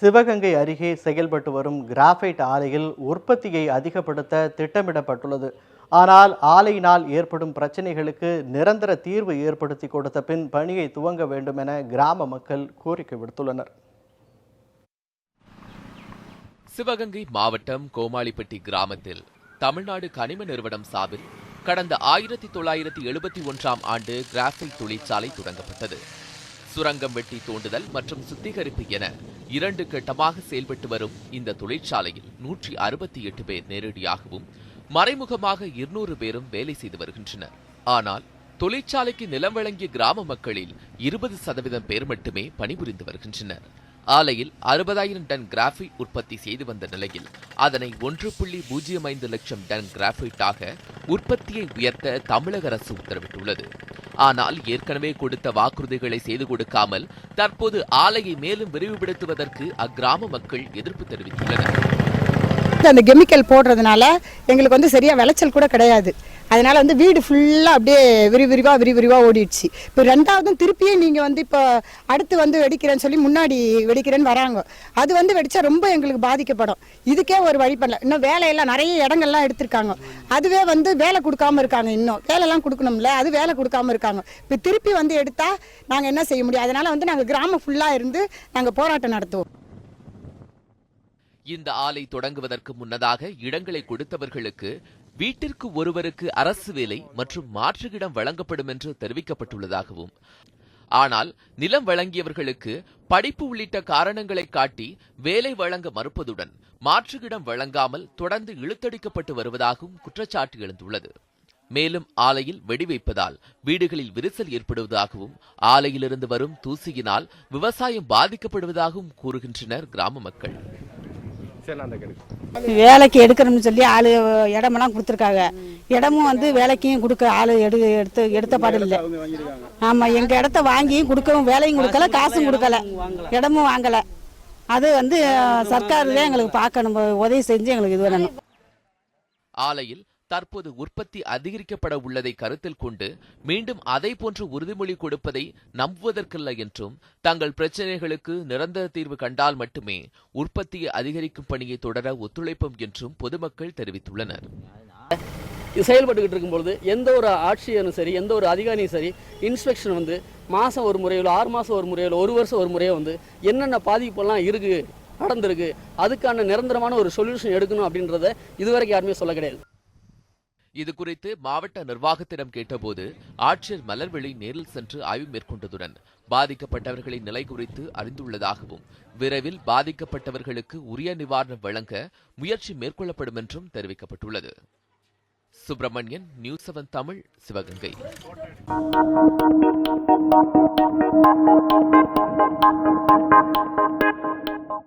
சிவகங்கை அருகே செயல்பட்டு வரும் கிராஃபைட் ஆலையில் உற்பத்தியை அதிகப்படுத்த திட்டமிடப்பட்டுள்ளது. ஆனால் ஆலையினால் ஏற்படும் பிரச்சனைகளுக்கு நிரந்தர தீர்வு ஏற்படுத்தி கொடுத்த பின் பணியை துவங்க வேண்டும் என கிராம மக்கள் கோரிக்கை விடுத்துள்ளனர். சிவகங்கை மாவட்டம் கோமாளிப்பட்டி கிராமத்தில் தமிழ்நாடு கனிம நிறுவனம் சார்பில் கடந்த ஆயிரத்தி தொள்ளாயிரத்தி எழுபத்தி ஒன்றாம் ஆண்டு கிராஃபைட் தொழிற்சாலை தொடங்கப்பட்டது. சுரங்கம் வெட்டி தோண்டுதல் மற்றும் சுத்திகரிப்பு என இரண்டு கட்டமாக செயல்பட்டு வரும் இந்த தொழிற்சாலையில் நூற்றி அறுபத்தி எட்டு பேர் நேரடியாகவும் மறைமுகமாக இருநூறு பேரும் வேலை செய்து வருகின்றனர். ஆனால் தொழிற்சாலைக்கு நிலம் வழங்கிய கிராம மக்களில் இருபது சதவீதம் பேர் மட்டுமே பணிபுரிந்து வருகின்றனர். ஆலையில் அறுபதாயிரம் டன் கிராஃபைட் உற்பத்தி செய்து வந்த நிலையில் அதனை ஒன்று புள்ளி பூஜ்ஜியம் ஐந்து லட்சம் டன் கிராஃபைட்டாக உற்பத்தியை உயர்த்த தமிழக அரசு உத்தரவிட்டுள்ளது. ஆனால் ஏற்கனவே கொடுத்த வாக்குறுதிகளை செய்து கொடுக்காமல் தற்போது ஆலையை மேலும் விரிவுபடுத்துவதற்கு அக்கிராம மக்கள் எதிர்ப்பு தெரிவித்துள்ளனர். அந்த கெமிக்கல் போடுறதுனால எங்களுக்கு வந்து சரியாக விளைச்சல் கூட கிடையாது. அதனால வந்து வீடு ஃபுல்லாக அப்படியே விரிவிரிவாக விரிவிரிவாக ஓடிடுச்சு. இப்போ ரெண்டாவதும் திருப்பியும் நீங்கள் வந்து இப்போ அடுத்து வந்து வெடிக்கிறேன்னு சொல்லி முன்னாடி வெடிக்கிறேன்னு வராங்க. அது வந்து வெடித்தா ரொம்ப எங்களுக்கு பாதிக்கப்படும். இதுக்கே ஒரு வழி பண்ணல. இன்னும் வேலையெல்லாம் நிறைய இடங்கள்லாம் எடுத்திருக்காங்க. அதுவே வந்து வேலை கொடுக்காம இருக்காங்க இன்னும். வேலைலாம் கொடுக்கணும்ல அது வேலை கொடுக்காம இருக்காங்க. இப்போ திருப்பி வந்து எடுத்தால் நாங்கள் என்ன செய்ய முடியும்? அதனால வந்து நாங்கள் கிராமம் ஃபுல்லாக இருந்து நாங்கள் போராட்டம் நடத்துவோம். இந்த ஆலை தொடங்குவதற்கு முன்னதாக இடங்களை கொடுத்தவர்களுக்கு வீட்டிற்கு ஒருவருக்கு அரசு வேலை மற்றும் மாற்று இடம் வழங்கப்படும் என்று தெரிவிக்கப்பட்டுள்ளதாகவும் ஆனால் நிலம் வழங்கியவர்களுக்கு படிப்பு உள்ளிட்ட காரணங்களை காட்டி வேலை வழங்க மறுப்பதுடன் மாற்று இடம் வழங்காமல் தொடர்ந்து இழுத்தடிக்கப்பட்டு வருவதாகவும் குற்றச்சாட்டு எழுந்துள்ளது. மேலும் ஆலையில் வெடி வைப்பதால் வீடுகளில் விரிசல் ஏற்படுவதாகவும் ஆலையிலிருந்து வரும் தூசியினால் விவசாயம் பாதிக்கப்படுவதாகவும் கூறுகின்றனர் கிராம மக்கள். வேலைக்கு எடுக்கணும்னு சொல்லி ஆளு இடமெல்லாம் கொடுத்துருக்காங்க. இடமும் வந்து வேலைக்கும் கொடுக்க ஆளு எடு எடுத்து எடுத்த பாடு இல்லை. ஆமா எங்க இடத்த வாங்கியும் கொடுக்கவும் வேலையும் கொடுக்கல காசும் கொடுக்கல இடமும் வாங்கல. அது வந்து சர்க்கார் எங்களுக்கு பார்க்கணும் உதவி செஞ்சு எங்களுக்கு இது பண்ணணும். ஆலையில் தற்போது உற்பத்தி அதிகரிக்கப்பட உள்ளதை கருத்தில் கொண்டு மீண்டும் அதை போன்று உறுதிமொழி கொடுப்பதை நம்புவதற்கில்லை என்றும் தங்கள் பிரச்சனைகளுக்கு நிரந்தர தீர்வு கண்டால் மட்டுமே உற்பத்தியை அதிகரிக்கும் பணியை தொடர ஒத்துழைப்போம் என்றும் பொதுமக்கள் தெரிவித்துள்ளனர். செயல்பட்டுக்கிட்டு இருக்கும்பொழுது எந்த ஒரு ஆட்சியரும் சரி எந்த ஒரு அதிகாரியும் சரி இன்ஸ்பெக்ஷன் வந்து மாதம் ஒரு முறையோ ஆறு மாதம் ஒரு முறையோ ஒரு வருஷம் ஒரு முறையோ வந்து என்னென்ன பாதிப்பெல்லாம் இருக்குது நடந்திருக்கு அதுக்கான நிரந்தரமான ஒரு சொல்யூஷன் எடுக்கணும் அப்படின்றத இதுவரைக்கும் யாருமே சொல்ல கிடையாது. இது குறித்து மாவட்ட நிர்வாகத்திடம் கேட்டபோது ஆட்சியர் மலர்விழி நேரில் சென்று ஆய்வு மேற்கொண்டதுடன் பாதிக்கப்பட்டவர்களின் நிலை குறித்து அறிந்துள்ளதாகவும் விரைவில் பாதிக்கப்பட்டவர்களுக்கு உரிய நிவாரணம் வழங்க முயற்சி மேற்கொள்ளப்படும் என்றும் தெரிவிக்கப்பட்டுள்ளது. Subramanian news seven Tamil Sivaganga.